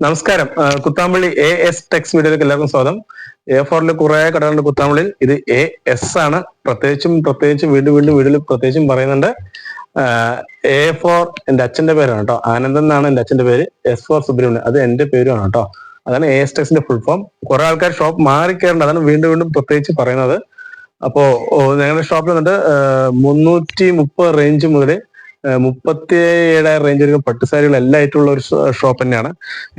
നമസ്കാരം. Kuthampully A S Tex മീഡിയയിലേക്ക് എല്ലാവർക്കും സ്വാഗതം. എ ഫോറിൽ കുറെ കടകളുണ്ട് കുത്താമ്പള്ളിയിൽ. ഇത് എ എസ് ആണ്. പ്രത്യേകിച്ചും പ്രത്യേകിച്ചും വീണ്ടും വീണ്ടും വീട്ടിൽ പ്രത്യേകിച്ചും പറയുന്നുണ്ട്. എ ഫോർ എന്റെ അച്ഛന്റെ പേരാണ് കേട്ടോ. ആനന്ദൻ എന്നാണ് എന്റെ അച്ഛന്റെ പേര്. S for Subramanian. അത് എന്റെ പേരുമാണ് കേട്ടോ. അതാണ് എ എസ് ടെക്സിന്റെ ഫുൾ ഫോം കുറെ ആൾക്കാർ ഷോപ്പ് മാറി കയറേണ്ട. അതാണ് വീണ്ടും വീണ്ടും പ്രത്യേകിച്ച് പറയുന്നത്. അപ്പോ ഞങ്ങളുടെ ഷോപ്പിൽ വന്നിട്ട് മുന്നൂറ്റി മുപ്പത് റേഞ്ച് മുതൽ മുപ്പത്തി ഏഴായിരം റേഞ്ച് വരുന്ന പട്ടുസാരികൾ എല്ലാം ആയിട്ടുള്ള ഒരു ഷോപ്പ് തന്നെയാണ്.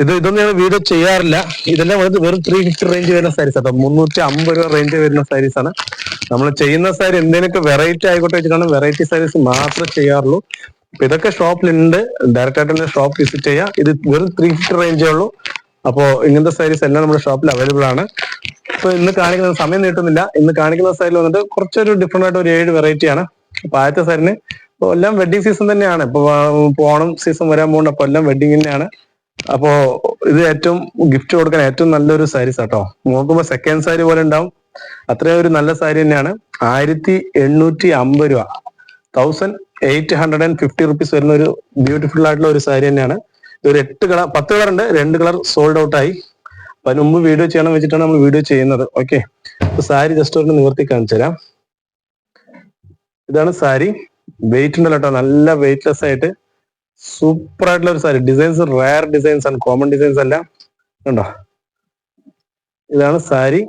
ഇത് ഇതൊന്നും ഞങ്ങൾ വീഡിയോ ചെയ്യാറില്ല. ഇതെല്ലാം വെറും ത്രീ ഫിഫ്റ്റി റേഞ്ച് വരുന്ന സാരീസ് കേട്ടോ മുന്നൂറ്റി അമ്പത് രൂപ റേഞ്ച് വരുന്ന സാരീസ് ആണ്. നമ്മൾ ചെയ്യുന്ന സാരി എന്തെങ്കിലുമൊക്കെ വെറൈറ്റി ആയിക്കോട്ടെ വെച്ചിട്ടാണ് വെറൈറ്റി സാരീസ് മാത്രമേ ചെയ്യാറുള്ളൂ. അപ്പൊ ഇതൊക്കെ ഷോപ്പിലുണ്ട്. ഡയറക്റ്റ് ആയിട്ട് തന്നെ ഷോപ്പ് വിസിറ്റ് ചെയ്യാം. ഇത് വെറും ത്രീ ഫിഫ്റ്റി റേഞ്ചേ ഉള്ളൂ. അപ്പോ ഇങ്ങനത്തെ സാരീസ് എല്ലാം നമ്മുടെ ഷോപ്പിൽ അവൈലബിൾ ആണ്. ഇപ്പൊ ഇന്ന് കാണിക്കുന്ന സമയം നീട്ടുന്നില്ല. ഇന്ന് കാണിക്കുന്ന സാരിൽ വന്നിട്ട് കുറച്ചൊരു ഡിഫറെന്റ് ആയിട്ട് ഒരു ഏഴ് വെറൈറ്റി ആണ്. അപ്പൊ ആദ്യത്തെ സാരിന് ഇപ്പൊ എല്ലാം വെഡിങ് സീസൺ തന്നെയാണ്. ഇപ്പൊ പോണം സീസൺ വരാൻ പോകുന്നുണ്ട് അപ്പൊ എല്ലാം വെഡിങ് തന്നെയാണ്. അപ്പോ ഇത് ഏറ്റവും ഗിഫ്റ്റ് കൊടുക്കാൻ ഏറ്റവും നല്ലൊരു സാരീസ് ആട്ടോ. നോക്കുമ്പോ സെക്കൻഡ് സാരി പോലെ ഉണ്ടാവും. അത്രയും ഒരു നല്ല സാരി തന്നെയാണ്. ആയിരത്തി എണ്ണൂറ്റി അമ്പത് രൂപ. Thousand eight hundred and fifty rupees വരുന്ന ഒരു ബ്യൂട്ടിഫുൾ ആയിട്ടുള്ള ഒരു സാരി തന്നെയാണ്. ഇതൊരു എട്ട് കളർ പത്ത് കളർ ഉണ്ട്. രണ്ട് കളർ സോൾഡ് ഔട്ട് ആയി. അപ്പൊ അതിന് മുമ്പ് വീഡിയോ ചെയ്യണം വെച്ചിട്ടാണ് നമ്മൾ വീഡിയോ ചെയ്യുന്നത്. ഓക്കെ സാരി ജസ്റ്റ് ഒന്ന് നിവർത്തി കാണിച്ചു തരാം ഇതാണ് സാരി വെയിറ്റ് ഉണ്ടല്ലോ കേട്ടോ നല്ല വെയിറ്റ്ലെസ് ആയിട്ട് സൂപ്പർ ആയിട്ടുള്ള ഒരു സാരി. ഡിസൈൻസ് റയർ ഡിസൈൻസ് ആണ്. കോമൺ ഡിസൈൻസ് അല്ല. കണ്ടോ? ഇതാണ് സാരി.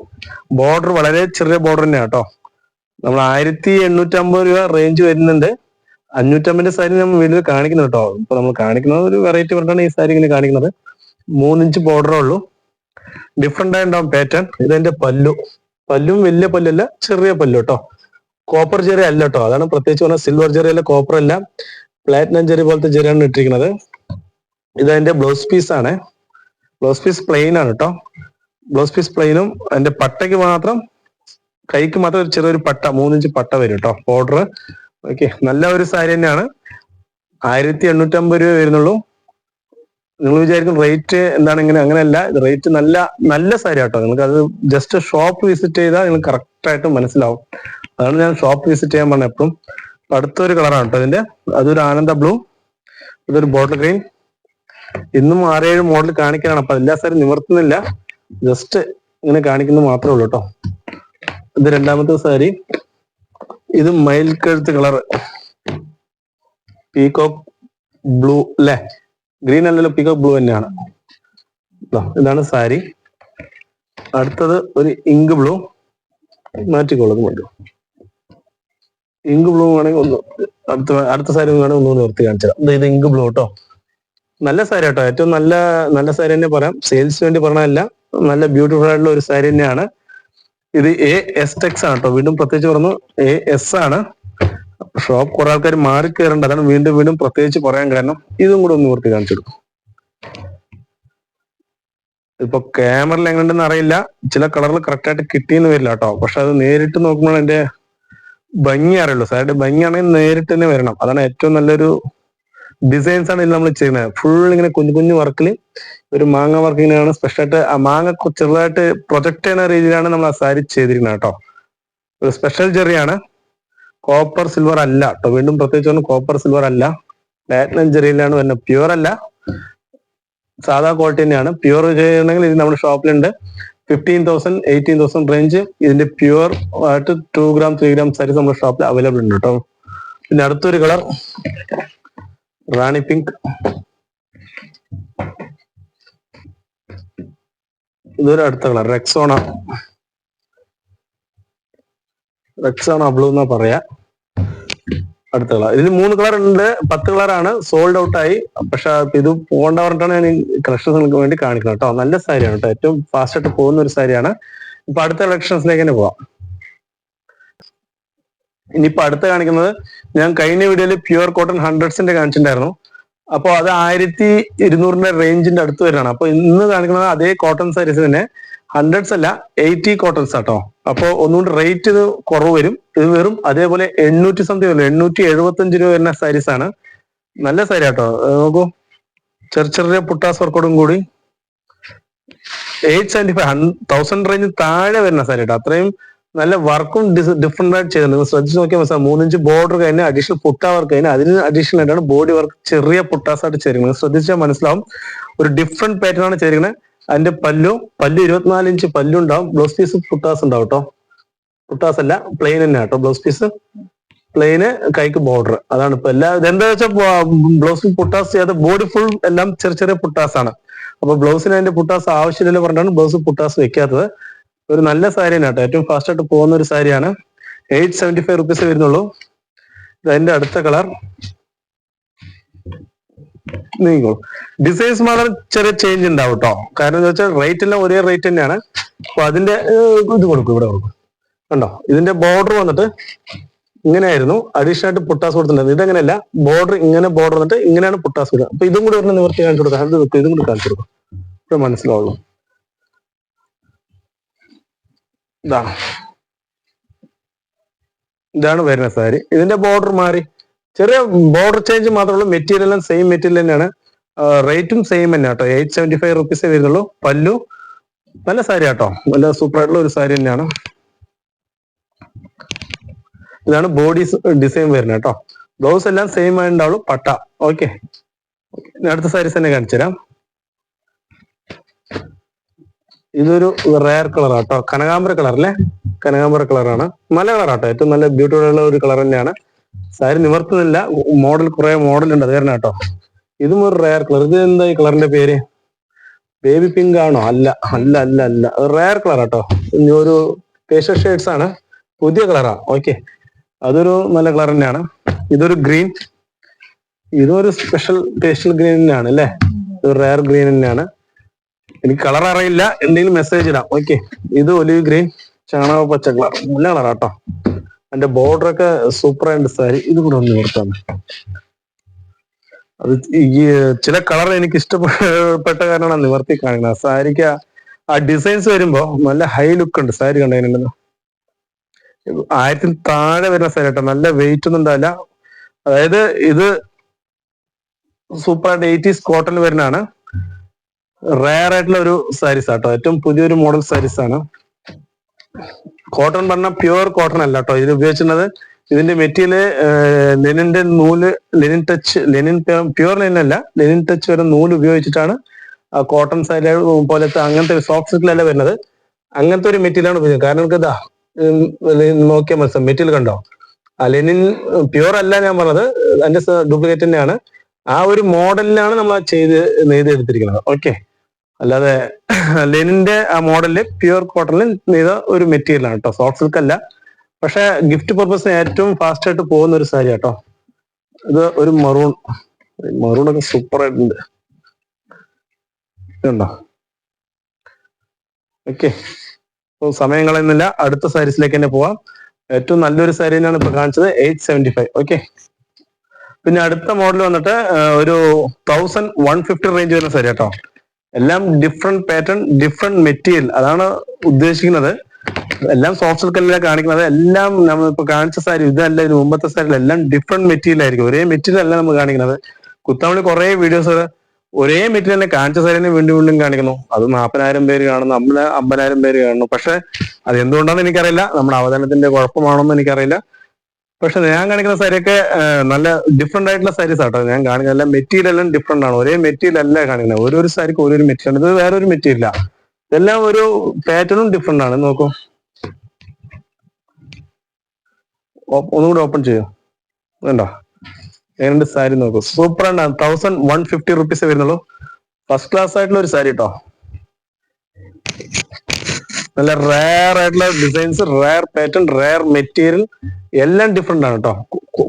ബോർഡർ വളരെ ചെറിയ ബോർഡർ തന്നെയാണ് കേട്ടോ നമ്മൾ ആയിരത്തി എണ്ണൂറ്റി അമ്പത് രൂപ റേഞ്ച് വരുന്നുണ്ട്. അഞ്ഞൂറ്റമ്പതിന്റെ സാരി നമ്മൾ വീട്ടിൽ കാണിക്കുന്നു കേട്ടോ ഇപ്പൊ നമ്മൾ കാണിക്കുന്നത് ഒരു വെറൈറ്റി പറഞ്ഞാണ് ഈ സാരി ഇങ്ങനെ കാണിക്കുന്നത്. മൂന്നിഞ്ച് ബോർഡറേ ഉള്ളൂ. ഡിഫറെന്റ് ആയിട്ടുണ്ടാവും പാറ്റേൺ ഇതെന്റെ പല്ലു. പല്ലും വലിയ പല്ലല്ല ചെറിയ പല്ലു കേട്ടോ കോപ്പർ ജെറി അല്ല കേട്ടോ അതാണ് പ്രത്യേകിച്ച് പറഞ്ഞാൽ സിൽവർ ജെറിയല്ല കോപ്പർ അല്ല. പ്ലാറ്റിനം ജെറി പോലത്തെ ജെറിയാണ് ഇട്ടിരിക്കുന്നത്. ഇത് അതിന്റെ ബ്ലൗസ് പീസ് ആണ്. ബ്ലൗസ് പീസ് പ്ലെയിൻ ആണ് കേട്ടോ ബ്ലൗസ് പീസ് പ്ലെയിനും അതിന്റെ പട്ടയ്ക്ക് മാത്രം കൈക്ക് മാത്രം ഒരു ചെറിയൊരു പട്ട മൂന്നിഞ്ച് പട്ട വരും കേട്ടോ ബോർഡർ ഓക്കെ നല്ല ഒരു സാരി തന്നെയാണ്. ആയിരത്തി എണ്ണൂറ്റി അമ്പത് രൂപ വരുന്നുള്ളൂ. നിങ്ങൾ വിചാരിക്കും റേറ്റ് എന്താണ് ഇങ്ങനെ അങ്ങനെയല്ല. റേറ്റ് നല്ല നല്ല സാരി കേട്ടോ നിങ്ങൾക്ക് അത് ജസ്റ്റ് ഷോപ്പ് വിസിറ്റ് ചെയ്താൽ നിങ്ങൾ കറക്റ്റ് ആയിട്ട് മനസ്സിലാവും. അതാണ് ഞാൻ ഷോപ്പ് വിസിറ്റ് ചെയ്യാൻ പറഞ്ഞത് എപ്പോഴും. അടുത്തൊരു കളറാണ് കേട്ടോ അതിന്റെ അതൊരു ആനന്ദ ബ്ലൂ ഇതൊരു ബോട്ടിൽ ഗ്രീൻ ഇന്നും ആറേഴ് മോഡൽ കാണിക്കാനാണ്. അപ്പൊ എല്ലാ സാറും നിവർത്തുന്നില്ല. ജസ്റ്റ് ഇങ്ങനെ കാണിക്കുന്നത് മാത്രമേ ഉള്ളൂ കേട്ടോ. ഇത് രണ്ടാമത്തെ സാരി. ഇത് മയിൽ കഴുത്ത് കളർ പീകോക്ക് ബ്ലൂ അല്ലേ? ഗ്രീൻ അല്ലല്ലോ പീകോക്ക് ബ്ലൂ തന്നെയാണ്. ഇതാണ് സാരി. അടുത്തത് ഒരു ഇങ്ക് ബ്ലൂ മാറ്റിക്കോളും വേണ്ടി ഇങ്ക് ബ്ലൂ വേണമെങ്കിൽ ഒന്ന് അടുത്ത അടുത്ത സാരി വേണമെങ്കിൽ ഒന്നുകൂടി നിർത്തി കാണിച്ചാൽ ഇത് ഇങ്ക് ബ്ലൂ കേട്ടോ നല്ല സാരി കേട്ടോ ഏറ്റവും നല്ല നല്ല സാരി തന്നെ പറയാം. സെയിൽസ് വേണ്ടി പറഞ്ഞതല്ല. നല്ല ബ്യൂട്ടിഫുൾ ആയിട്ടുള്ള ഒരു സാരി തന്നെയാണ്. ഇത് എ എസ് ടെക്സ് ആണ് കേട്ടോ വീണ്ടും പ്രത്യേകിച്ച് പറഞ്ഞു എ എസ് ആണ്. ഷോപ്പ് കുറെ ആൾക്കാർ മാറി കയറേണ്ട അതാണ് വീണ്ടും വീണ്ടും പ്രത്യേകിച്ച് പറയാൻ കാരണം. ഇതും കൂടെ ഒന്ന് നിർത്തി കാണിച്ചെടുക്കും ഇപ്പൊ ക്യാമറയിൽ എങ്ങനെയുണ്ടെന്ന് അറിയില്ല. ചില കളറിൽ കറക്റ്റ് ആയിട്ട് കിട്ടിയെന്ന് വരില്ല കേട്ടോ പക്ഷെ അത് നേരിട്ട് നോക്കുമ്പോൾ അതിന്റെ ഭംഗി അറിയുള്ളൂ സാറിന്റെ ഭംഗിയാണെങ്കിൽ നേരിട്ട് തന്നെ വരണം. അതാണ് ഏറ്റവും നല്ലൊരു ഡിസൈൻസ് ആണ് ഇതിൽ നമ്മൾ ചെയ്യുന്നത്. ഫുൾ ഇങ്ങനെ കുഞ്ഞു കുഞ്ഞു വർക്കിൽ ഒരു മാങ്ങ വർക്ക് ഇങ്ങനെയാണ് സ്പെഷ്യൽ ആയിട്ട് ആ മാങ്ങ ചെറുതായിട്ട് പ്രൊജക്ട് ചെയ്യുന്ന രീതിയിലാണ് നമ്മൾ ആ സാരി ചെയ്തിരിക്കുന്നത് കേട്ടോ. ഒരു സ്പെഷ്യൽ ചെറിയാണ്. കോപ്പർ സിൽവർ അല്ല കേട്ടോ വീണ്ടും പ്രത്യേകിച്ച് പറഞ്ഞു കോപ്പർ സിൽവർ അല്ല. പ്ലാറ്റിനം ചെറിയിലാണ് വരുന്നത്. പ്യുവർ അല്ല. സാധാ ക്വാളിറ്റി തന്നെയാണ്. പ്യുവർ ചെയ്യണമെങ്കിൽ ഇത് നമ്മുടെ ഷോപ്പിലുണ്ട് fifteen thousand eighteen thousand range ഇതിന്റെ പ്യുവർ ആയിട്ട് two gram three gram saris നമ്മുടെ ഷോപ്പിൽ അവൈലബിൾ ഉണ്ട് കേട്ടോ പിന്നെ അടുത്തൊരു കളർ റാണി പിങ്ക് ഇതൊരു അടുത്ത കളർ റെക്സോണ റെക്സോണ ബ്ലൂ എന്നാ പറയാ. അടുത്ത കളർ. ഇതിൽ മൂന്ന് കളർ ഉണ്ട്. പത്ത് കളറാണ് സോൾഡ് ഔട്ട് ആയി. പക്ഷെ ഇത് പോകേണ്ട പറഞ്ഞിട്ടാണ് ഞാൻ കളക്ഷൻസ് നിങ്ങൾക്ക് വേണ്ടി കാണിക്കുന്നത് കേട്ടോ. നല്ല സാരിയാണ് കേട്ടോ. ഏറ്റവും ഫാസ്റ്റ് ആയിട്ട് പോകുന്ന ഒരു സാരിയാണ് ഇപ്പൊ അടുത്ത കളക്ഷൻസിലേക്ക് തന്നെ പോവാം. ഇനിയിപ്പോ അടുത്ത കാണിക്കുന്നത് ഞാൻ കഴിഞ്ഞ വീഡിയോയിൽ പ്യുവർ കോട്ടൺ ഹൺഡ്രഡ്സിന്റെ കാണിച്ചിട്ടുണ്ടായിരുന്നു. അപ്പോൾ അത് ആയിരത്തി ഇരുന്നൂറിന്റെ റേഞ്ചിന്റെ അടുത്ത് വരാണ് അപ്പൊ ഇന്ന് കാണിക്കുന്നത് അതേ കോട്ടൺ സാരീസ് തന്നെ. ഹൺഡ്രഡ്സ് അല്ല എയ്റ്റി കോട്ടൺസ് ആട്ടോ. അപ്പൊ ഒന്നുകൊണ്ട് റേറ്റ് ഇത് കുറവ് വരും. ഇത് വെറും അതേപോലെ എണ്ണൂറ്റി സംതിങ് വരും എണ്ണൂറ്റി എഴുപത്തി അഞ്ച് രൂപ വരുന്ന സാരീസ് ആണ്. നല്ല സാരി ആട്ടോ. നോക്കൂ. ചെറിയ ചെറിയ പുട്ടാസ് വർക്കോടും കൂടി. Eight seventy five thousand range താഴെ വരുന്ന സാരി കേട്ടോ അത്രയും നല്ല വർക്കും ഡിഫറെന്റ് ആയിട്ട് ചെയ്തിട്ടുണ്ട് ശ്രദ്ധിച്ച് നോക്കിയാൽ മനസ്സിലാവും. മൂന്നിഞ്ച് ബോർഡർ കഴിഞ്ഞാൽ അഡീഷണൽ പുട്ട വർക്ക് കഴിഞ്ഞാൽ അതിന് അഡീഷണൽ ആയിട്ടാണ് ബോഡി വർക്ക് ചെറിയ പുട്ടാസ് ആയിട്ട് ചേരുന്നത് ശ്രദ്ധിച്ചാൽ മനസ്സിലാവും. ഒരു ഡിഫറെന്റ് പാറ്റേൺ ആണ് ചേരുന്നത് അതിന്റെ പല്ലു പല്ലു ഇരുപത്തിനാല് ഇഞ്ച് പല്ലുണ്ടാവും. ബ്ലൗസ് പീസ് പുട്ടാസ് ഉണ്ടാവും കേട്ടോ പുട്ടാസ് അല്ല പ്ലെയിൻ തന്നെ കേട്ടോ ബ്ലൗസ് പീസ്. പ്ലെയിന് കൈക്ക് ബോർഡർ അതാണ് ഇപ്പൊ എല്ലാ എന്താ വെച്ചാൽ ബ്ലൗസ് പുട്ടാസ് ചെയ്യാതെ ബോഡി ഫുൾ എല്ലാം ചെറിയ ചെറിയ പുട്ടാസ് ആണ് അപ്പൊ ബ്ലൗസിന് അതിന്റെ പുട്ടാസ് ആവശ്യമില്ലല്ലോ പറഞ്ഞാണ് ബ്ലൗസ് പുട്ടാസ് വെക്കാത്തത്. ഒരു നല്ല സാരി തന്നെ കേട്ടോ ഏറ്റവും ഫാസ്റ്റ് ആയിട്ട് പോകുന്ന ഒരു സാരിയാണ്. എയ്റ്റ് സെവന്റി ഫൈവ് റുപ്പീസ് വരുന്നുള്ളൂ അതിന്റെ അടുത്ത കളർ നീങ്ങോളൂ ഡിസൈൻസ് മാത്രം ചെറിയ ചേഞ്ച് ഉണ്ടാവും കേട്ടോ കാരണം എന്താ വെച്ചാൽ റേറ്റ് എല്ലാം ഒരേ റേറ്റ് തന്നെയാണ്. അപ്പൊ അതിന്റെ ഇത് കൊടുക്കും ഇവിടെ കൊടുക്കും. കണ്ടോ? ഇതിന്റെ ബോർഡർ വന്നിട്ട് ഇങ്ങനെയായിരുന്നു. അഡീഷണൽ ആയിട്ട് പുട്ടാസ് കൊടുത്തിട്ടുണ്ട് ഇതങ്ങനെയല്ല. ബോർഡർ ഇങ്ങനെ ബോർഡർ വന്നിട്ട് ഇങ്ങനെയാണ് പുട്ടാസ് കൊടുക്കുക അപ്പൊ ഇതും കൂടി ഒന്ന് നിവർത്തി കാണിച്ചു കൊടുക്കാം. അത് വെക്കും ഇതും കൂടി കാണിച്ചു കൊടുക്കും. ഇപ്പൊ മനസ്സിലാവുള്ളൂ. ഇതാണ്. ഇതാണ് വരുന്ന സാരി. ഇതിന്റെ ബോർഡർ മാറി. ചെറിയ ബോർഡർ ചേഞ്ച് മാത്രമേ ഉള്ളൂ. മെറ്റീരിയൽ എല്ലാം സെയിം മെറ്റീരിയൽ തന്നെയാണ്. റേറ്റും സെയിം തന്നെ കേട്ടോ. എയ്റ്റ് സെവന്റി ഫൈവ് റുപ്പീസേ വരുന്നുള്ളൂ. പല്ലു. നല്ല സാരി കേട്ടോ നല്ല സൂപ്പർ ആയിട്ടുള്ള ഒരു സാരി തന്നെയാണ്. ഇതാണ് ബോഡി ഡിസൈൻ വരുന്നത് കേട്ടോ. ബ്ലൗസ് എല്ലാം സെയിം ആയിട്ടുണ്ടാവുള്ളൂ. പട്ട. ഓക്കെ അടുത്ത സാരീസ് തന്നെ കാണിച്ചുതരാം ഇതൊരു റയർ കളർ ആട്ടോ. കനകാംബര കളർ അല്ലേ? കനകാമ്പര കളറാണ് നല്ല കളറാട്ടോ ഏറ്റവും നല്ല ബ്യൂട്ടിഫുൾ ഉള്ള ഒരു കളർ തന്നെയാണ്. സാരി നിവർത്തുന്നില്ല. മോഡൽ കുറെ മോഡൽ ഉണ്ട് അത് കാരണം കേട്ടോ. ഇതും ഒരു റയർ കളർ ഇത് എന്താ ഈ കളറിന്റെ പേര്? ബേബി പിങ്ക് ആണോ? അല്ല അല്ല അല്ല അല്ല. റയർ കളർ കേട്ടോ. ഒരു പേഷ്യൽ ഷെയ്ഡ്സ് ആണ്. പുതിയ കളറാ ഓക്കെ അതൊരു നല്ല കളർ തന്നെയാണ്. ഇതൊരു ഗ്രീൻ ഇതൊരു സ്പെഷ്യൽ പേഷ്യൽ ഗ്രീൻ തന്നെയാണ് അല്ലേ? ഒരു റയർ ഗ്രീൻ തന്നെയാണ്. എനിക്ക് കളർ അറിയില്ല. എന്തെങ്കിലും മെസ്സേജ് ഇടാം. ഓക്കെ ഇത് ഒലിവ് ഗ്രീൻ ചാണക പച്ച കളർ നല്ല കളറാട്ടോ അതിന്റെ ബോർഡർ ഒക്കെ സൂപ്പർ ആയിട്ട് സാരി ഇത് കൂടെ ഒന്ന് കൊടുത്താണ് അത് ഈ ചില കളർ എനിക്ക് ഇഷ്ടപ്പെട്ട കാരണമാണ് നിവർത്തി കാണിക്കുന്നത്. സാരിക്ക് ആ- ആ ഡിസൈൻസ് വരുമ്പോ നല്ല ഹൈ ലുക്ക് ഉണ്ട് സാരി കണ്ടതിനുണ്ടെന്ന് ആയിരത്തിന് താഴെ വരുന്ന സാരി കേട്ടോ. നല്ല വെയിറ്റ് ഒന്നും ഉണ്ടാവില്ല. അതായത് ഇത് സൂപ്പർ ആയിട്ട് എയ്റ്റീസ് കോട്ടൺ വരുന്നതാണ്. റയർ ആയിട്ടുള്ള ഒരു സാരീസ് ആട്ടോ ഏറ്റവും പുതിയൊരു മോഡൽ സാരീസ് ആണ്. കോട്ടൺ പറഞ്ഞ പ്യുവർ കോട്ടൺ അല്ല കേട്ടോ ഇത് ഉപയോഗിച്ചിരുന്നത് ഇതിന്റെ മെറ്റീരിയൽ ലെനിന്റെ നൂൽ linen touch linen pure linen അല്ല. ലെനിൻ ടച്ച് വരെ നൂൽ ഉപയോഗിച്ചിട്ടാണ് കോട്ടൺ സൈല പോലത്തെ അങ്ങനത്തെ ഒരു സോഫ്റ്റ് സിൽക്കിലല്ല വരുന്നത്. അങ്ങനത്തെ ഒരു മെറ്റീരിയലാണ് ഉപയോഗിക്കുന്നത് കാരണം നമുക്ക് ഇതാ നോക്കിയാൽ മനസ്സിലാവും. മെറ്റീരിയൽ കണ്ടോ? ആ ലെനിൻ പ്യുവർ അല്ല ഞാൻ പറഞ്ഞത്. അതിന്റെ ഡ്യൂപ്ലിക്കേറ്റ് തന്നെയാണ്. ആ ഒരു മോഡലിലാണ് നമ്മൾ ചെയ്ത് നെയ്തെടുത്തിരിക്കുന്നത്. ഓക്കെ അല്ലാതെ ലെനിന്റെ ആ മോഡലിൽ പ്യുവർ കോട്ടണിൽ നെയ്ത ഒരു മെറ്റീരിയൽ ആണ് കേട്ടോ. സോഫ്റ്റ് സിൽക്ക് അല്ല. പക്ഷെ ഗിഫ്റ്റ് പർപ്പസിന് ഏറ്റവും ഫാസ്റ്റ് ആയിട്ട് പോകുന്ന ഒരു സാരി കേട്ടോ ഇത് ഒരു മറൂൺ മറൂൺ ഒക്കെ സൂപ്പർ ആയിട്ടുണ്ട്. ഇതുണ്ടോ? ഓക്കെ സമയം കളയുന്നില്ല. അടുത്ത സാരീസിലേക്ക് തന്നെ പോവാം. ഏറ്റവും നല്ലൊരു സാരി തന്നെയാണ് ഇപ്പൊ കാണിച്ചത് എയ്റ്റ് സെവന്റി ഫൈവ് ഓക്കെ പിന്നെ അടുത്ത മോഡൽ വന്നിട്ട് ഒരു തൗസൻഡ് വൺ ഫിഫ്റ്റി റേഞ്ച് വരുന്ന സാരി കേട്ടോ എല്ലാം ഡിഫറെന്റ് പാറ്റേൺ ഡിഫറെന്റ് മെറ്റീരിയൽ അതാണ് ഉദ്ദേശിക്കുന്നത്. എല്ലാം സോഫ്റ്റ് സിൽക്കല്ല കാണിക്കുന്നത്. എല്ലാം നമ്മൾ ഇപ്പൊ കാണിച്ച സാരി ഇതല്ല ഇതിന് മുമ്പത്തെ സാരി എല്ലാം ഡിഫറെന്റ് മെറ്റീരിയൽ ആയിരിക്കും. ഒരേ മെറ്റീരിയൽ അല്ല നമ്മൾ കാണിക്കുന്നത്. കുത്താമണി കുറെ വീഡിയോസ് ഒരേ മെറ്റീരിയൽ തന്നെ കാണിച്ച സാരി തന്നെ വീണ്ടും വീണ്ടും കാണിക്കുന്നു. അത് നാൽപ്പതിനായിരം പേര് കാണുന്നു. അമ്പത് അമ്പതിനായിരം പേര് കാണുന്നു. പക്ഷെ അത് എന്തുകൊണ്ടാണെന്ന് എനിക്കറിയില്ല. നമ്മുടെ അവതരണത്തിന്റെ കുഴപ്പമാണോന്ന് എനിക്കറിയില്ല. പക്ഷെ ഞാൻ കാണിക്കുന്ന സാരിയൊക്കെ നല്ല ഡിഫറെന്റ് ആയിട്ടുള്ള സാരീസ് ആട്ടോ. ഞാൻ കാണിക്കുന്ന എല്ലാം മെറ്റീരിയൽ എല്ലാം ഡിഫറെന്റ് ആണ്. ഒരേ മെറ്റീരിയൽ അല്ല കാണിക്കുന്നത് ഓരോരു സാരിക്ക് ഓരോരു മെറ്റീരിയൽ ഇത് വേറെ ഒരു മെറ്റീരിയൽ ഇതെല്ലാം ഒരു പാറ്റേണും ഡിഫറെന്റ് ആണ്. നോക്കൂ. ഒന്നുകൂടി ഓപ്പൺ ചെയ്യോ. വേണ്ടോ. എങ്ങനെയുണ്ട് സാരി നോക്കൂ. സൂപ്പർ ആണ്. തൗസൻഡ് വൺ ഫിഫ്റ്റി റുപ്പീസ് വരുന്നുള്ളൂ. ഫസ്റ്റ് ക്ലാസ് ആയിട്ടുള്ള ഒരു സാരി കേട്ടോ നല്ല റയർ ആയിട്ടുള്ള designs rare pattern rare material എല്ലാം ഡിഫറെന്റ് ആണ് കേട്ടോ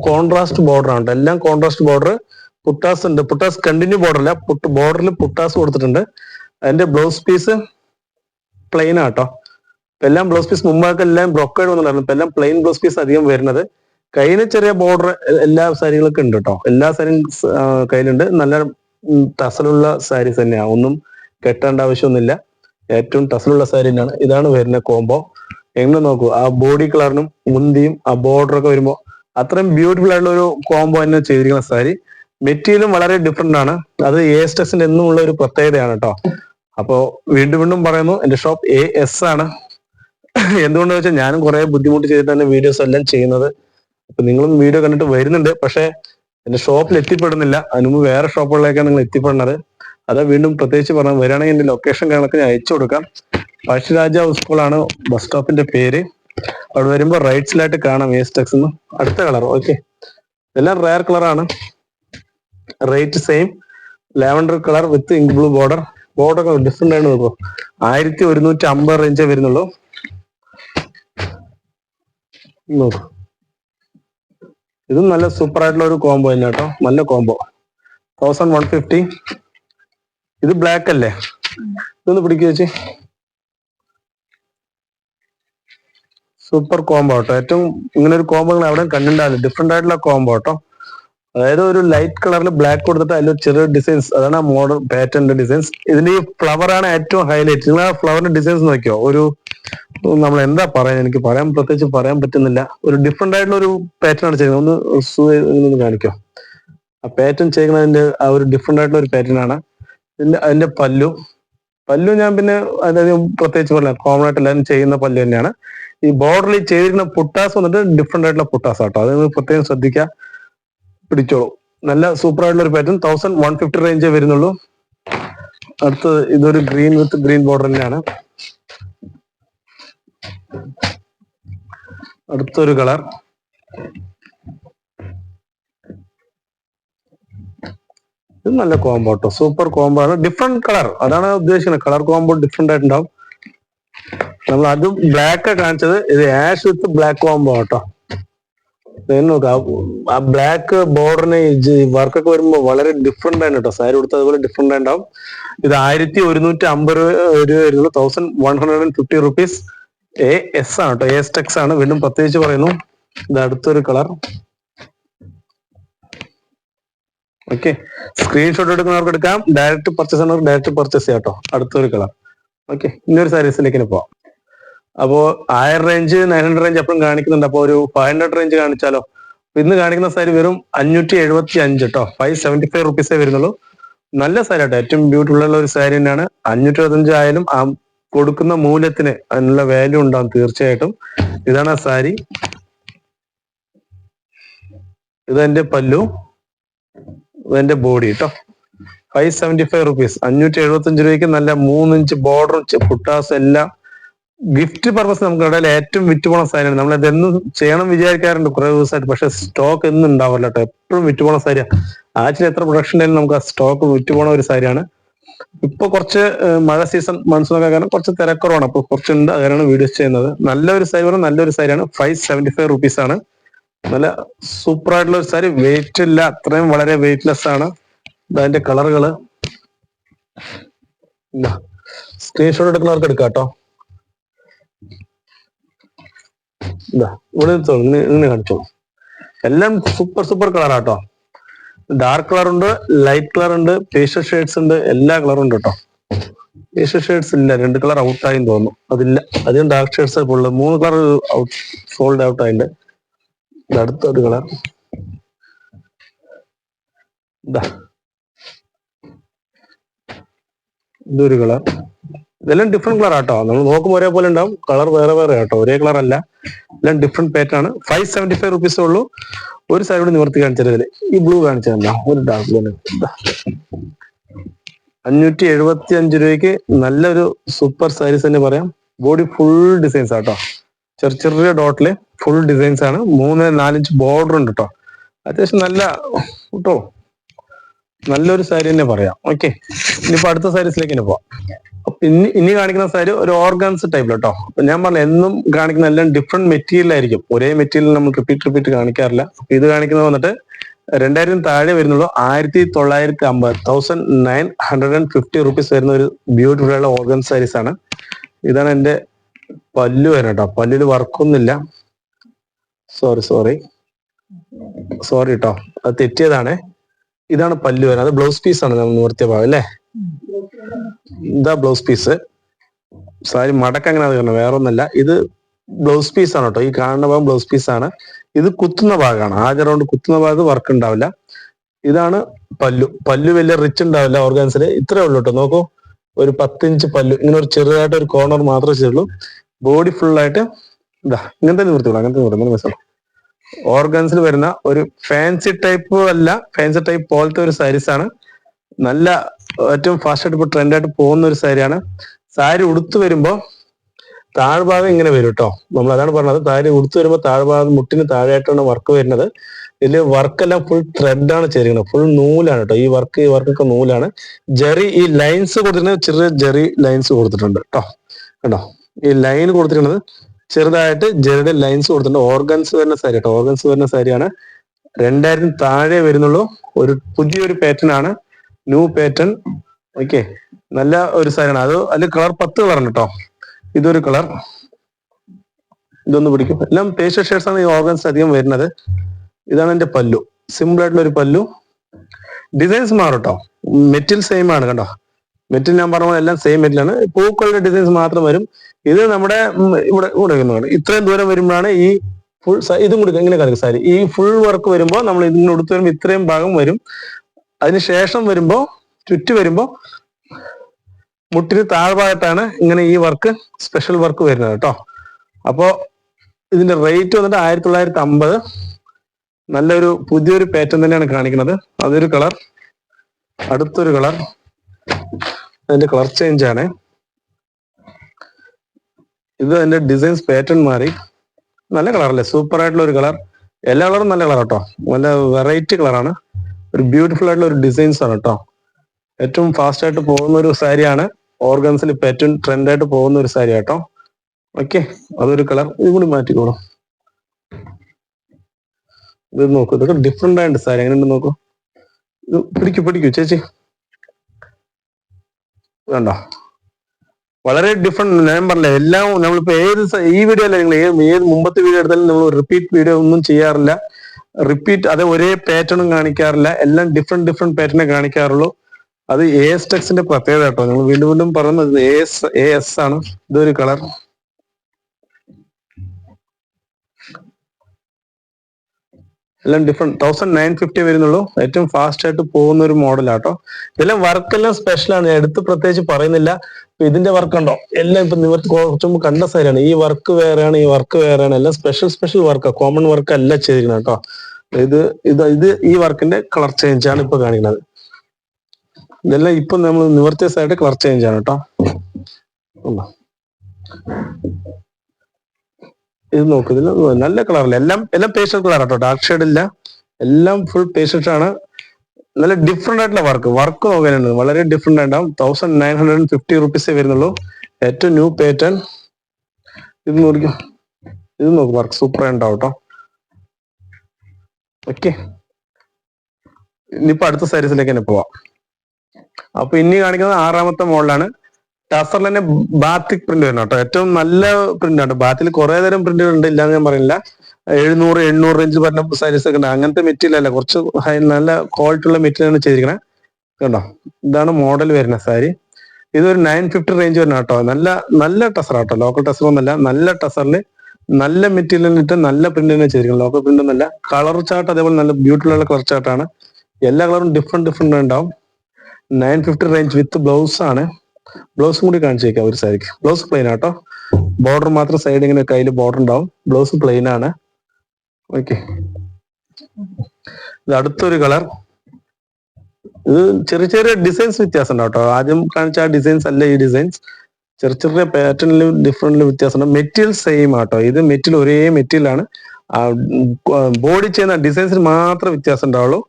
കോൺട്രാസ്റ്റ് ബോർഡർ ആണ് കേട്ടോ എല്ലാം കോൺട്രാസ്റ്റ് ബോർഡർ പുട്ടാസ് ഉണ്ട്. പുട്ടാസ് കണ്ടിന്യൂ ബോർഡർ അല്ല പുട്ട് ബോർഡറിൽ പുട്ടാസ് കൊടുത്തിട്ടുണ്ട്. അതിന്റെ ബ്ലൗസ് പീസ് പ്ലെയിൻ ആട്ടോ എല്ലാം ബ്ലൗസ് പീസ് മുമ്പൊക്കെ എല്ലാം ബ്രോക്കേഡ് വന്നിട്ടുണ്ടായിരുന്നു. ഇപ്പൊ എല്ലാം പ്ലെയിൻ ബ്ലൗസ് പീസ് അധികം വരുന്നത്. കയ്യിന് ചെറിയ ബോർഡർ എല്ലാ സാരികളൊക്കെ ഉണ്ട് കേട്ടോ എല്ലാ സാരിയും കയ്യിലുണ്ട്. നല്ല ടസലുള്ള സാരീസ് തന്നെയാണ് ഒന്നും കെട്ടേണ്ട ആവശ്യമൊന്നുമില്ല. ഏറ്റവും ടസലുള്ള സാരി തന്നെയാണ്. ഇതാണ് വരുന്ന കോംബോ എങ്ങനെ നോക്കൂ? ആ ബോഡി കളറിനും മുന്തിയും ആ ബോർഡർ ഒക്കെ വരുമ്പോൾ അത്രയും ബ്യൂട്ടിഫുൾ ആയിട്ടുള്ള ഒരു കോംബോ തന്നെ ചെയ്തിരിക്കുന്ന സാരി. മെറ്റീരിയലും വളരെ ഡിഫറെന്റ് ആണ്. അത് എ എസ് എന്നും ഉള്ള ഒരു പ്രത്യേകതയാണ് കേട്ടോ അപ്പോ വീണ്ടും വീണ്ടും പറയുന്നു എന്റെ ഷോപ്പ് എ എസ് ആണ്. എന്തുകൊണ്ടെന്ന് വെച്ചാൽ ഞാനും കുറെ ബുദ്ധിമുട്ട് ചെയ്തിട്ട് തന്നെ വീഡിയോസ് എല്ലാം ചെയ്യുന്നത്. അപ്പൊ നിങ്ങളും വീഡിയോ കണ്ടിട്ട് വരുന്നുണ്ട്. പക്ഷെ എന്റെ ഷോപ്പിൽ എത്തിപ്പെടുന്നില്ല. അതിന് മുമ്പ് വേറെ ഷോപ്പുകളിലേക്കാണ് നിങ്ങൾ എത്തിപ്പെടുന്നത്. അതാ വീണ്ടും പ്രത്യേകിച്ച് പറഞ്ഞു വരികയാണെങ്കിൽ എന്റെ ലൊക്കേഷൻ കാര്യങ്ങളൊക്കെ ഞാൻ അയച്ചു കൊടുക്കാം. പഴശ്ശിരാജ സ്കൂളാണ് ബസ് സ്റ്റോപ്പിന്റെ പേര്. അവിടെ വരുമ്പോൾ റൈറ്റ്സിലായിട്ട് കാണാം വേസ്റ്റക്സ് എന്ന്. അടുത്ത കളർ ഓക്കെ എല്ലാം റയർ കളറാണ് rate same lavender colour with ink blue border border different ആണ് നോക്കൂ ആയിരത്തി ഒരുന്നൂറ്റി അമ്പത് റേഞ്ചേ വരുന്നുള്ളൂ. നോക്കൂ. ഇതും നല്ല സൂപ്പർ ആയിട്ടുള്ള ഒരു കോംബോ തന്നെ കേട്ടോ. നല്ല കോംബോ തൗസൻഡ് വൺ ഫിഫ്റ്റി ഇത് ബ്ലാക്ക് അല്ലേ? ഇതൊന്ന് പിടിക്കുക വെച്ച് സൂപ്പർ കോംബോ കേട്ടോ. ഏറ്റവും ഇങ്ങനെ ഒരു കോംബോ നിങ്ങൾ എവിടെയും കണ്ടിട്ടുണ്ടാവില്ല. ഡിഫറെന്റ് ആയിട്ടുള്ള കോംബോ കേട്ടോ. അതായത് ഒരു ലൈറ്റ് കളറിൽ ബ്ലാക്ക് കൊടുത്തിട്ട് അതിൽ ചെറിയ ഡിസൈൻസ് അതാണ് ആ മോഡൽ പാറ്റേണിന്റെ ഡിസൈൻസ് ഇതിന്റെ ഈ ഫ്ലവർ ആണ് ഏറ്റവും ഹൈലൈറ്റ് നിങ്ങൾ ആ ഫ്ലവറിന്റെ ഡിസൈൻസ് നോക്കിയോ? ഒരു നമ്മൾ എന്താ പറയാൻ എനിക്ക് പറയാൻ പ്രത്യേകിച്ച് പറയാൻ പറ്റുന്നില്ല. ഒരു ഡിഫറെന്റ് ആയിട്ടുള്ള ഒരു പാറ്റേൺ ആണ് ചെയ്യുന്നത്. ഒന്ന് ഒന്ന് കാണിക്കോ. ആ പാറ്റേൺ ചെയ്യുന്നതിന്റെ ആ ഒരു ഡിഫറെന്റ് ആയിട്ടുള്ള ഒരു പാറ്റേൺ ആണ്. ഇതിന്റെ അതിന്റെ പല്ലു. പല്ലു ഞാൻ പിന്നെ അതായത് പ്രത്യേകിച്ച് പറയാം കോമൺ ആയിട്ട് എല്ലാവരും ചെയ്യുന്ന പല്ലു തന്നെയാണ്. ഈ ബോർഡറിൽ ചെയ്തിരിക്കുന്ന പുട്ടാസ് വന്നിട്ട് ഡിഫറെന്റ് ആയിട്ടുള്ള പുട്ടാസ് ആട്ടോ. അത് നിങ്ങൾ പ്രത്യേകം ശ്രദ്ധിക്കുക പിടിച്ചോളൂ. നല്ല സൂപ്പർ ആയിട്ടുള്ള ഒരു പാറ്റേൺ തൗസൻഡ് വൺ ഫിഫ്റ്റി റേഞ്ചേ വരുന്നുള്ളൂ. അടുത്തത് ഇതൊരു ഗ്രീൻ വിത്ത് ഗ്രീൻ ബോർഡർ തന്നെയാണ്. അടുത്തൊരു കളർ ഇത് നല്ല കോംബോ കേട്ടോ സൂപ്പർ കോംബോ ആണ്. ഡിഫറെന്റ് കളർ അതാണ് ഉദ്ദേശിക്കുന്നത്. കളർ കോംബോ ഡിഫറെന്റ് ആയിട്ടുണ്ടാവും. നമ്മൾ അതും ബ്ലാക്ക് കാണിച്ചത്. ഇത് ആഷ് വിത്ത് ബ്ലാക്ക് കോംബോ കേട്ടോ നോക്ക് ആ- ബ്ലാക്ക് ബോർഡറിന് വർക്കൊക്കെ വരുമ്പോൾ വളരെ ഡിഫറെന്റ് ആണ് കേട്ടോ സാരി കൊടുത്ത് അതുപോലെ ഡിഫറെന്റ് ഉണ്ടാവും ഇത് ആയിരത്തി ഒരുന്നൂറ്റി അമ്പത് രൂപ thousand one hundred and fifty rupees A S ആണ് കേട്ടോ എസ് ടെക്സ് ആണ്. വീണ്ടും പ്രത്യേകിച്ച് പറയുന്നു. ഇത് അടുത്തൊരു കളർ ഓക്കെ സ്ക്രീൻഷോട്ട് എടുക്കുന്നവർക്ക് എടുക്കാം. ഡയറക്റ്റ് പർച്ചേസ് ആണ് ഡയറക്റ്റ് പർച്ചേസ് ചെയ്യാം കേട്ടോ അടുത്തൊരു കളർ ഓക്കെ ഇന്നൊരു സർവീസിലേക്ക് പോവാം. അപ്പോ ആയിരം റേഞ്ച് നയൻ ഹൺഡ്രഡ് റേഞ്ച് എപ്പോഴും കാണിക്കുന്നുണ്ട്. അപ്പൊ ഒരു ഫൈവ് ഹൺഡ്രഡ് റേഞ്ച് കാണിച്ചാലോ? ഇന്ന് കാണിക്കുന്ന സാരി വെറും അഞ്ഞൂറ്റി എഴുപത്തി അഞ്ച് കേട്ടോ ഫൈവ് സെവന്റി ഫൈവ് റുപ്പീസേ വരുന്നുള്ളൂ. നല്ല സാരി കേട്ടോ ഏറ്റവും ബ്യൂട്ടിഫുൾ ഉള്ള ഒരു സാരി തന്നെയാണ്. അഞ്ഞൂറ്റി എഴുപത്തഞ്ച് ആയാലും ആ കൊടുക്കുന്ന മൂല്യത്തിന് അതിനുള്ള വാല്യൂ ഉണ്ടാവും തീർച്ചയായിട്ടും. ഇതാണ് ആ സാരി. ഇതെന്റെ പല്ലു. ഇതെന്റെ ബോഡി കേട്ടോ ഫൈവ് സെവന്റി ഫൈവ് റുപ്പീസ് അഞ്ഞൂറ്റി എഴുപത്തി അഞ്ച് രൂപയ്ക്ക് നല്ല മൂന്നിഞ്ച് ബോർഡർ പുട്ടാസ് എല്ലാം ഗിഫ്റ്റ് പർപ്പസ് നമുക്ക് ഇടയിൽ ഏറ്റവും വിറ്റ് പോണ സാരിയാണ്. നമ്മൾ ഇതെന്നും ചെയ്യണം വിചാരിക്കാറുണ്ട് കുറെ ദിവസമായിട്ട്. പക്ഷെ സ്റ്റോക്ക് എന്നും ഉണ്ടാവില്ല കേട്ടോ. എപ്പോഴും വിറ്റ് പോണ സാരിയാണ് ആക്ച്വലി എത്ര പ്രൊഡക്ഷൻ ഉണ്ടെങ്കിലും നമുക്ക് ആ സ്റ്റോക്ക് വിറ്റ് പോണ ഒരു സാരിയാണ്. ഇപ്പൊ കുറച്ച് മഴ സീസൺ മൺസൂൺ ഒക്കെ കാരണം കുറച്ച് തിരക്കുറവാണ്. അപ്പൊ കുറച്ചുണ്ട് അതിനാണ് വീഡിയോസ് ചെയ്യുന്നത്. നല്ലൊരു സാരി പറഞ്ഞാൽ നല്ലൊരു സാരിയാണ്. ഫൈവ് സെവന്റി ഫൈവ് റുപ്പീസ് ആണ്. നല്ല സൂപ്പർ ആയിട്ടുള്ള ഒരു സാരി. വെയിറ്റ് ഇല്ല. അത്രയും വളരെ വെയിറ്റ്ലെസ് ആണ്. അതിന്റെ കളറുകൾ സ്ക്രീൻഷോട്ട് എടുക്കുന്നവർക്ക് എടുക്കാട്ടോ കേട്ടോ. ഇവിടെ ഇങ്ങനെ കാണിച്ചു എല്ലാം സൂപ്പർ സൂപ്പർ കളറാട്ടോ ഡാർക്ക് കളർ ഉണ്ട് ലൈറ്റ് കളർ ഉണ്ട് പേഷ്യൽ ഷെയ്ഡ്സ് ഉണ്ട് എല്ലാ കളറും ഉണ്ട് കേട്ടോ. പേഷ്യൽ ഷെയ്ഡ്സ് ഇല്ല രണ്ട് കളർ ഔട്ട് ആയി തോന്നുന്നു. അതില്ല അധികം ഡാർക്ക് ഷെയ്ഡ്സ് ഉള്ളത്. മൂന്ന് കളർ ഔട്ട് സോൾഡ് ഔട്ട് ആയിട്ടുണ്ട് അടുത്തൊരു കളർ ഇതൊരു കളർ ഇതെല്ലാം ഡിഫറെന്റ് കളർ ആട്ടോ. നമ്മൾ നോക്കുമ്പോൾ ഒരേപോലെ ഉണ്ടാവും. കളർ വേറെ വേറെ ആട്ടോ. ഒരേ കളർ അല്ല. എല്ലാം ഡിഫറെന്റ് പാറ്റേൺ ആണ്. ഫൈവ് സെവന്റി ഫൈവ് റുപ്പീസ് ഉള്ളൂ. ഒരു സൈഡ് കൂടി നിവർത്തി കാണിച്ചതിൽ ഈ ബ്ലൂ കാണിച്ചതല്ല ഒരു ഡാർക്ക് ബ്ലൂ അഞ്ഞൂറ്റി എഴുപത്തി അഞ്ച് രൂപയ്ക്ക് നല്ലൊരു സൂപ്പർ സാരീസ് തന്നെ പറയാം. ബോഡി ഫുൾ ഡിസൈൻസ് ആട്ടോ. ചെറിയ ചെറിയ ഡോട്ടിൽ ഫുൾ ഡിസൈൻസ് ആണ്. മൂന്ന് നാലിഞ്ച് ബോർഡർ ഉണ്ട് കേട്ടോ അത്യാവശ്യം നല്ല കേട്ടോ നല്ലൊരു സാരി തന്നെ പറയാം. ഓക്കെ ഇനിയിപ്പോ അടുത്ത സാരീസിലേക്ക് തന്നെ പോവാം. ഇനി ഇനി കാണിക്കുന്ന സാരി ഒരു ഓർഗാൻസ് ടൈപ്പിൽ കേട്ടോ അപ്പൊ ഞാൻ പറഞ്ഞ എന്നും കാണിക്കുന്ന എല്ലാം ഡിഫറെന്റ് മെറ്റീരിയൽ ആയിരിക്കും. ഒരേ മെറ്റീരിയൽ നമ്മൾ റിപ്പീറ്റ് റിപ്പീറ്റ് കാണിക്കാറില്ല. അപ്പൊ ഇത് കാണിക്കുന്നത് വന്നിട്ട് രണ്ടായിരം താഴെ വരുന്നുള്ളൂ. ആയിരത്തി തൊള്ളായിരത്തി അമ്പത് thousand nine hundred and fifty rupees വരുന്ന ഒരു ബ്യൂട്ടിഫുൾ ആയിട്ടുള്ള ഓർഗൻ സാരീസ് ആണ്. ഇതാണ് എന്റെ പല്ലു വരുന്നത് കേട്ടോ പല്ലിൽ വർക്കൊന്നുമില്ല സോറി സോറി സോറി കേട്ടോ അത് തെറ്റിയതാണേ. ഇതാണ് പല്ലു വരുന്നത് ബ്ലൗസ് പീസ് ആണ് നമ്മൾ നിവർത്തിയ ഭാഗം അല്ലേ? ഇതാ ബ്ലൗസ് പീസ് സാരി മടക്ക അങ്ങനെ അത് കാരണം വേറെ ഒന്നല്ല ഇത് ബ്ലൗസ് പീസ് ആണ് കേട്ടോ. ഈ കാണുന്ന ഭാഗം ബ്ലൗസ് പീസ് ആണ്. ഇത് കുത്തുന്ന ഭാഗമാണ്. ആദ്യ റൗണ്ട് കുത്തുന്ന ഭാഗത്ത് വർക്ക് ഉണ്ടാവില്ല. ഇതാണ് പല്ലു. പല്ലു വലിയ റിച്ച് ഉണ്ടാവില്ല ഓർഗാൻസിൽ ഇത്രേ ഉള്ളൂ കേട്ടോ. നോക്കൂ. ഒരു പത്തിഞ്ച് പല്ലു. ഇങ്ങനെ ഒരു ചെറുതായിട്ട് ഒരു കോർണർ മാത്രമേ ചെയ്യുള്ളൂ ബോഡി ഫുള്ളായിട്ട് ഇതാ. ഇങ്ങനത്തെ നിവൃത്തിയുള്ളൂ അങ്ങനത്തെ നിവൃത്തി മനസ്സിലാവും ഓർഗൻസിൽ വരുന്ന ഒരു ഫാൻസി ടൈപ്പ് അല്ല ഫാൻസി ടൈപ്പ് പോലത്തെ ഒരു സാരീസ് ആണ്. നല്ല ഏറ്റവും ഫാസ്റ്റ് ആയിട്ട് ഇപ്പൊ ട്രെൻഡ് ആയിട്ട് പോകുന്ന ഒരു സാരിയാണ് സാരി ഉടുത്തു വരുമ്പോ താഴ്ഭാഗം ഇങ്ങനെ വരും കേട്ടോ. നമ്മൾ അതാണ് പറഞ്ഞത് താരി ഉടുത്തു വരുമ്പോൾ താഴ്ഭാഗം മുട്ടിന് താഴെയായിട്ടാണ് വർക്ക് വരുന്നത്. ഇതിൽ വർക്കെല്ലാം ഫുൾ ത്രെഡാണ് ചേരുന്നത് ഫുൾ നൂലാണ് കേട്ടോ. ഈ വർക്ക് ഈ വർക്കൊക്കെ നൂലാണ്. ജെറി ഈ ലൈൻസ് കൊടുത്തിട്ടുണ്ട് ചെറിയ ജെറി ലൈൻസ് കൊടുത്തിട്ടുണ്ട് കേട്ടോ. കേട്ടോ ഈ ലൈൻ കൊടുത്തിട്ടുള്ളത് ചെറുതായിട്ട് ജനറൽ ലൈൻസ് കൊടുത്തിട്ടുണ്ട്. ഓർഗൻസ് വരുന്ന സാരി കേട്ടോ. ഓർഗൻസ് വരുന്ന സാരിയാണ് രണ്ടായിരത്തിന് താഴെ വരുന്നുള്ളൂ. ഒരു പുതിയൊരു പാറ്റേൺ ആണ്. ന്യൂ പാറ്റേൺ ഓക്കെ നല്ല ഒരു സാരിയാണ് അത് അതിൽ കളർ പത്ത് കളറുണ്ട് കേട്ടോ. ഇതൊരു കളർ ഇതൊന്ന് പിടിക്കും. എല്ലാം പേസ്റ്റൽ ഷെയ്ഡ്സ് ആണ് ഈ ഓർഗൻസ് അധികം വരുന്നത്. ഇതാണ് എന്റെ പല്ലു. സിമ്പിൾ ആയിട്ടുള്ള ഒരു പല്ലു. ഡിസൈൻസ് മാറും കേട്ടോ. മെറ്റീരിയൽ സെയിം ആണ് കണ്ടോ. മെറ്റീരിയൽ ഞാൻ പറഞ്ഞ പോലെ എല്ലാം സെയിം മെറ്റീരിയൽ ആണ്. പൂക്കളുടെ ഡിസൈൻസ് മാത്രം വരും. ഇത് നമ്മുടെ ഇവിടെ ഇവിടെ ഇത്രയും ദൂരം വരുമ്പോഴാണ് ഈ ഫുൾ ഇതും കൂടി ഇങ്ങനെ കിടക്കും സാരി ഈ ഫുൾ വർക്ക് വരുമ്പോൾ നമ്മൾ ഇതിന് കൊടുത്തു വരുമ്പോൾ ഇത്രയും ഭാഗം വരും. അതിന് ശേഷം വരുമ്പോ ചുറ്റി വരുമ്പോ മുട്ടിന് താഴ്ഭാഗത്താണ് ഇങ്ങനെ ഈ വർക്ക് സ്പെഷ്യൽ വർക്ക് വരുന്നത് കേട്ടോ. അപ്പോ ഇതിന്റെ റേറ്റ് വന്നിട്ട് ആയിരത്തി തൊള്ളായിരത്തി അമ്പത് നല്ലൊരു പുതിയൊരു പാറ്റേൺ തന്നെയാണ് കാണിക്കുന്നത്. അതൊരു കളർ അടുത്തൊരു കളർ അതിന്റെ കളർ ചേഞ്ച് ആണ്. ഇത് അതിന്റെ ഡിസൈൻസ് പാറ്റേൺ മാറി. നല്ല കളറല്ലേ സൂപ്പർ ആയിട്ടുള്ള ഒരു കളർ. എല്ലാ കളറും നല്ല കളർ കേട്ടോ. നല്ല വെറൈറ്റി കളറാണ് ഒരു ബ്യൂട്ടിഫുൾ ആയിട്ടുള്ള ഒരു ഡിസൈൻസ് ആണ് കേട്ടോ. ഏറ്റവും ഫാസ്റ്റ് ആയിട്ട് പോകുന്ന ഒരു സാരിയാണ് ഓർഗൻസിൽ പാറ്റേൺ ട്രെൻഡ് ആയിട്ട് പോകുന്ന ഒരു സാരി കേട്ടോ ഓക്കെ അതൊരു കളർ. ഇതുകൂടി മാറ്റിക്കോളൂ. ഇത് നോക്കൂ. ഇതൊക്കെ ഡിഫറെന്റ് ആയിട്ട് സാരി എങ്ങനെയുണ്ട് നോക്കൂ. ഇത് പിടിക്കൂ പിടിക്കൂ ചേച്ചി. വേണ്ട വളരെ ഡിഫറെന്റ് ഞാൻ പറഞ്ഞില്ല എല്ലാം നമ്മളിപ്പോ ഏത് ഈ വീഡിയോ അല്ല നിങ്ങൾ ഏത് ഏത് മുമ്പത്തെ വീഡിയോ എടുത്താലും നമ്മൾ റിപ്പീറ്റ് വീഡിയോ ഒന്നും ചെയ്യാറില്ല. റിപ്പീറ്റ് അത് ഒരേ പാറ്റേണും കാണിക്കാറില്ല. എല്ലാം ഡിഫറെന്റ് ഡിഫറെന്റ് പാറ്റേണെ കാണിക്കാറുള്ളൂ. അത് എ എസ് ടെക്സിന്റെ പ്രത്യേകത കേട്ടോ. നിങ്ങൾ വീണ്ടും വീണ്ടും പറയുന്നത് എ എസ് എ എസ് ആണ്. ഇതൊരു കളർ എല്ലാം ഡിഫറെന്റ് തൗസൻഡ് നയൻ ഫിഫ്റ്റി വരുന്നുള്ളൂ. ഏറ്റവും ഫാസ്റ്റ് ആയിട്ട് പോകുന്ന ഒരു മോഡലാട്ടോ ഇതെല്ലാം വർക്കെല്ലാം ഞാൻ എടുത്ത് പ്രത്യേകിച്ച് പറയുന്നില്ല. ഇതിന്റെ വർക്ക് ഉണ്ടോ? എല്ലാം ഇപ്പൊ നിവർത്തി കുറച്ച് മുമ്പ് കണ്ട സൈഡാണ് ഈ വർക്ക് വേറെയാണ് ഈ വർക്ക് വേറെയാണ്. എല്ലാം സ്പെഷ്യൽ സ്പെഷ്യൽ വർക്കാണ് കോമൺ വർക്ക് അല്ല ചെയ്തിരിക്കുന്നത് കേട്ടോ ഇത് ഇത് ഇത് ഈ വർക്കിന്റെ കളർ ചേഞ്ച് ആണ് ഇപ്പൊ കാണിക്കുന്നത് ഇതെല്ലാം ഇപ്പൊ നമ്മൾ നിവർത്തിയ സൈഡ് കളർ ചേഞ്ച് ആണ് കേട്ടോ? ഇത് നോക്കുന്നില്ല നല്ല കളറല്ല എല്ലാം എല്ലാം പേസ്റ്റൽ കളർ കേട്ടോ ഡാർക്ക് ഷെയ്ഡ് ഇല്ല. എല്ലാം ഫുൾ പേസ്റ്റൽ ആണ്. നല്ല ഡിഫറെന്റ് ആയിട്ടുള്ള വർക്ക് വർക്ക് നോക്കാനുണ്ട്. വളരെ ഡിഫറെന്റ് ആയിട്ടാവും. തൗസൻഡ് നയൻ ഹൺഡ്രഡ് ഫിഫ്റ്റി റുപ്പീസേ വരുന്നുള്ളൂ. ഏറ്റവും ന്യൂ പാറ്റേൺ ഇത് നോക്കിയോ ഇത് നോക്കും വർക്ക് സൂപ്പർ ഉണ്ടാവും കേട്ടോ ഓക്കെ ഇനിയിപ്പോ അടുത്ത സാരീസിലേക്ക് തന്നെ പോവാം. അപ്പൊ ഇനി കാണിക്കുന്നത് ആറാമത്തെ മോഡലാണ് ടസറിൽ തന്നെ ബാത്തിക് പ്രിന്റ് വരുന്ന കേട്ടോ. ഏറ്റവും നല്ല പ്രിന്റ് ആണ്. ബാത്തിൽ കുറെ തരം പ്രിന്റുകൾ ഉണ്ട് ഇല്ലാന്ന് ഞാൻ പറയുന്നില്ല. എഴുന്നൂറ് എണ്ണൂറ് റേഞ്ച് പറഞ്ഞ സാരീസ് ഒക്കെ ഉണ്ട്. അങ്ങനത്തെ മെറ്റീരിയൽ അല്ല. കുറച്ച് നല്ല ക്വാളിറ്റി ഉള്ള മെറ്റീരിയൽ ആണ് ചെയ്തിരിക്കണേ. കണ്ടോ? ഇതാണ് മോഡൽ വരുന്ന സാരി ഇതൊരു നയൻ ഫിഫ്റ്റി റേഞ്ച് വരുന്ന കേട്ടോ. നല്ല നല്ല ടസർ കേട്ടോ. ലോക്കൽ ടസർ ഒന്നല്ല നല്ല ടസറിൽ നല്ല മെറ്റീരിയൽ ഇട്ട് നല്ല പ്രിന്റ് തന്നെ ചെയ്തിരിക്കുന്നത് ലോക്കൽ പ്രിന്റ് ഒന്നല്ല കളർ ചാർട്ട് അതേപോലെ നല്ല ബ്യൂട്ടിഫുൾ ഉള്ള കളർ ചാർട്ടാണ് എല്ലാ കളറും ഡിഫറെന്റ് ഡിഫറെന്റ് ഉണ്ടാവും. Nine fifty range with blouse ആണ്. ബ്ലൗസും കൂടി കാണിച്ചേക്കാം ഒരു സാരിക്ക് ബ്ലൗസ് പ്ലെയിൻ ആട്ടോ. ബോർഡർ മാത്രം സൈഡ് ഇങ്ങനെ കയ്യിൽ ബോർഡർ ഉണ്ടാവും. ബ്ലൗസ് പ്ലെയിൻ ആണ്. ഓക്കെ ഇത് അടുത്തൊരു കളർ ഇത് ചെറിയ ചെറിയ ഡിസൈൻസ് വ്യത്യാസം ഉണ്ടാവും ആദ്യം കാണിച്ച ആ ഡിസൈൻസ് അല്ല ഈ ഡിസൈൻസ് ചെറിയ ചെറിയ പാറ്റേണിലും ഡിഫറെന്റിലും വ്യത്യാസമുണ്ട് മെറ്റീരിയൽ സെയിം ആട്ടോ. ഇത് മെറ്റീരിയൽ ഒരേ മെറ്റീരിയൽ ആണ്. ബോഡി ചെയ്യുന്ന ഡിസൈൻസിന് മാത്രം വ്യത്യാസം ഉണ്ടാവുള്ളൂ.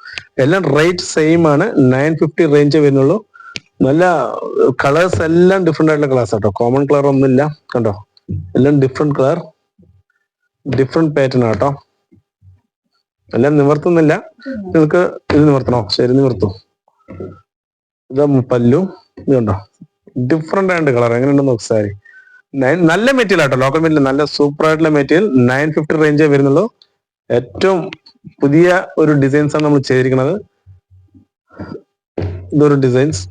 എല്ലാം റേറ്റ് സെയിം ആണ്. നയൻ ഫിഫ്റ്റി റേഞ്ച് വരുന്നുള്ളൂ. നല്ല കളേഴ്സ് എല്ലാം ഡിഫറെന്റ് ആയിട്ടുള്ള കളേഴ്സ് ആട്ടോ. കോമൺ കളർ ഒന്നുമില്ല കണ്ടോ? എല്ലാം ഡിഫറെന്റ് കളർ ഡിഫറെന്റ് പാറ്റേൺ ആട്ടോ. എല്ലാം നിവർത്തുന്നില്ല. നിങ്ങൾക്ക് ഇത് നിവർത്തണോ? ശരി നിവർത്തൂ. ഇതാ പല്ലു. ഇത് കണ്ടോ? ഡിഫറെന്റ് ആയിട്ട് കളർ എങ്ങനെയുണ്ടെന്ന് നോക്ക് സാരി. നയൻ നല്ല മെറ്റീരിയൽ ആട്ടോ. ലോക്കൽ മെറ്റീരിയൽ നല്ല സൂപ്പർ ആയിട്ടുള്ള മെറ്റീരിയൽ നയൻ ഫിഫ്റ്റി റേഞ്ചേ വരുന്നുള്ളൂ. ഏറ്റവും പുതിയ ഒരു ഡിസൈൻസ് ആണ് നമ്മൾ ചെയ്തിരിക്കുന്നത്. ഇതൊരു ഡിസൈൻസ്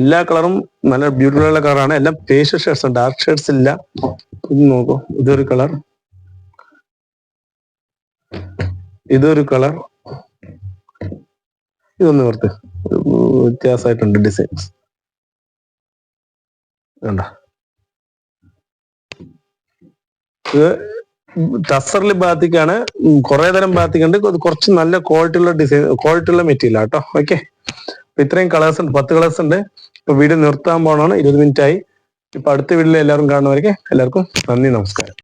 എല്ലാ കളറും നല്ല ബ്യൂട്ടിഫുൾ കളറാണ്. എല്ലാം പേഷ്യൽ ഷെയ്ഡ്സ് ഡാർക്ക് ഷെയ്ഡ്സ് ഇല്ല. ഇത് നോക്കൂ. ഇതൊരു കളർ. ഇതൊരു കളർ. ഇതൊന്ന് നിർത്ത് വ്യത്യാസമായിട്ടുണ്ട് ഡിസൈൻസ് വേണ്ട ടസറിൽ ബാത്തിക്കാണ് കുറെ തരം ബാത്തിക്കുണ്ട് കുറച്ച് നല്ല ക്വാളിറ്റി ഉള്ള ഡിസൈൻ ക്വാളിറ്റി ഉള്ള മെറ്റീരിയൽ ആട്ടോ ഓക്കെ ഇത്രയും കളേഴ്സ് ഉണ്ട്. പത്ത് കളേഴ്സ് ഉണ്ട്. ഇപ്പൊ വീഡിയോ നിർത്താൻ പോകണമാണ് ഇരുപത് മിനിറ്റ് ആയി. ഇപ്പൊ അടുത്ത വീഡിയോയിൽ എല്ലാവരും കാണുന്നവർക്ക് എല്ലാവർക്കും നന്ദി നമസ്കാരം.